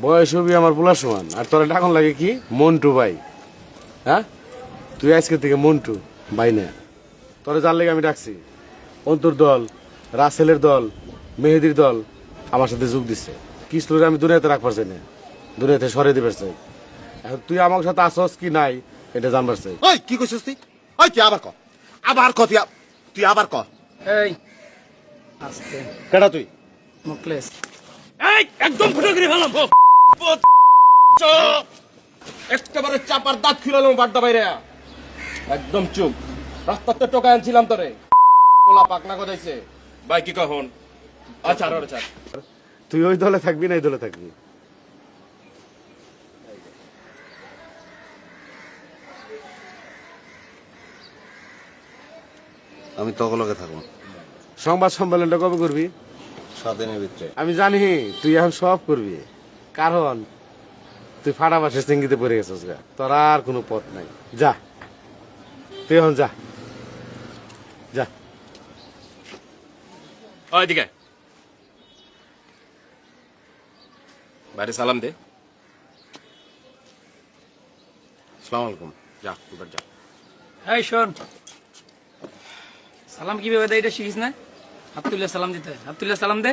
বয়স হবি আমার পোলার সমান আর তোরা ডাকন লাগে কি? মন্টু ভাই। হ্যাঁ? তুই আজকে থেকে মন্টু ভাই না। তোরা যার লেগে আমি ডাকছি। অন্তর দল রাসেলের দল মেহেদির দল আমার সাথে যোগ দিচ্ছে কিসলুরে আমি দুনিয়াতে রাখবার চাই না। দুনিয়াতে সরে দিবার চাই। এখন তুই আমার সাথে আসস কি নাই এটা জানবার চাই। ওই কি কইছিস তুই? ওই তুই আবার ক। আবার ক তুই তুই আবার ক। এই। আস্তে কেডা তুই? মুকলেশ এই একদম ফুটো করে ফেলাম। একেবারে চাপার দাঁত খিলালো বাড্ডা বাইরে। একদম চুপ। রাস্তাতে টোকা আনছিলাম তোরে। পোলা পাকনা গজাইছে ভাই কি কখন আচ্ছা আর আচ্ছা তুই ওই দলে থাকবি না এই দলে থাকবি? আমি তগলকে থাকব। সংবাদ সম্মেলনটা কবে করবি? সাত দিনের ভিতরে। আমি জানি তুই এখন সব করবি। কারণ তুই ফাটা বাসের চিঙ্গিতে পড়ে গেছিস গা। তোর আর কোনো পথ নাই। যা। তুই এখন যা। যা। ওইদিকে বাইরে সালাম দে। সালাম আলাইকুম। যা এবার যা। এই শোন। সালাম কীভাবে দেয় এটা শিখিস না? হাত তুলে সালাম দিতে হাত তুলে সালাম দে।